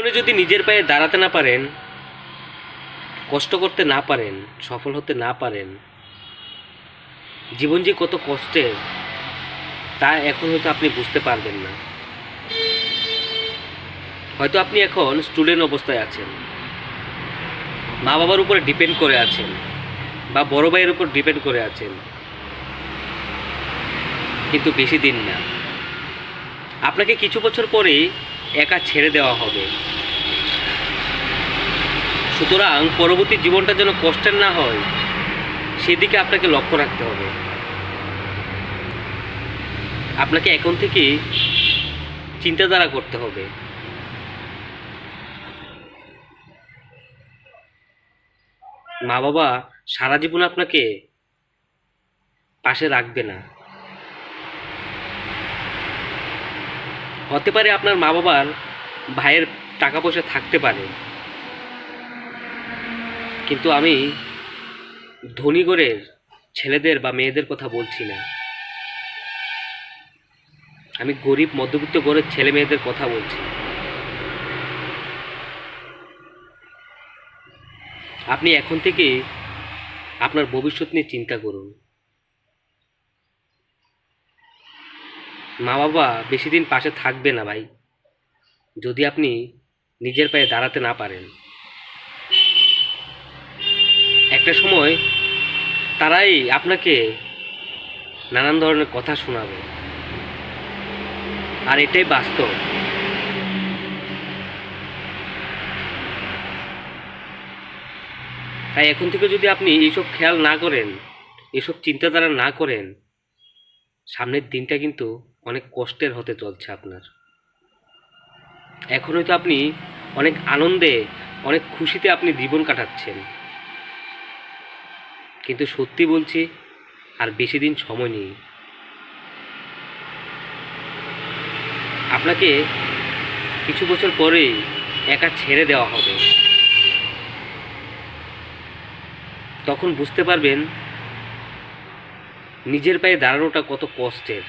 জীবনে যদি নিজের পায়ে দাঁড়াতে না পারেন, কষ্ট করতে না পারেন, সফল হতে না পারেন, জীবন যে কত কষ্টের, তা এখন হয়তো আপনি বুঝতে পারবেন না। হয়তো আপনি এখন স্টুডেন্ট অবস্থায় আছেন। মা বাবার উপরে ডিপেন্ড করে আছেন বা বড় ভাইয়ের উপর ডিপেন্ড করে আছেন। কিন্তু বেশি দিন না। আপনাকে কিছু বছর পরে একা ছেড়ে দেওয়া হবে। সুতরাং পরবর্তী জীবনটা যেন কষ্টের না হয়, সেদিকে আপনাকে লক্ষ্য রাখতে হবে। আপনাকে এখন থেকে চিন্তাধারা করতে হবে। মা বাবা সারা জীবন আপনাকে পাশে রাখবে না। হতে পারে আপনার মা বাবার ভাইয়ের টাকা পয়সা থাকতে পারে। কিন্তু আমি ধনী ঘরের ছেলেদের বা মেয়েদের কথা বলছি না। আমি গরিব, মধ্যবিত্ত ঘরের ছেলে মেয়েদের কথা বলছি। আপনি এখন থেকে আপনার ভবিষ্যৎ নিয়ে চিন্তা করুন। মা বাবা বেশি দিন পাশে থাকবে না ভাই, যদি আপনি নিজের পায়ে দাঁড়াতে না পারেন। একটা সময় তারাই আপনাকে নানান ধরনের কথা শোনাবে। আর এটাই বাস্তব। তাই এখন থেকে যদি আপনি এইসব খেয়াল না করেন এসব চিন্তাধারা না করেন, সামনের দিনটা কিন্তু অনেক কষ্টের হতে চলছে আপনার। এখন হয়তো আপনি অনেক আনন্দে, অনেক খুশিতে আপনি জীবন কাটাচ্ছেন। কিন্তু সত্যি বলছি, আর বেশি দিন সময় নেই। আপনাকে কিছু বছর পরে একা ছেড়ে দেওয়া হবে। তখন বুঝতে পারবেন, নিজের পায়ে দাঁড়ানোটা কত কষ্টের।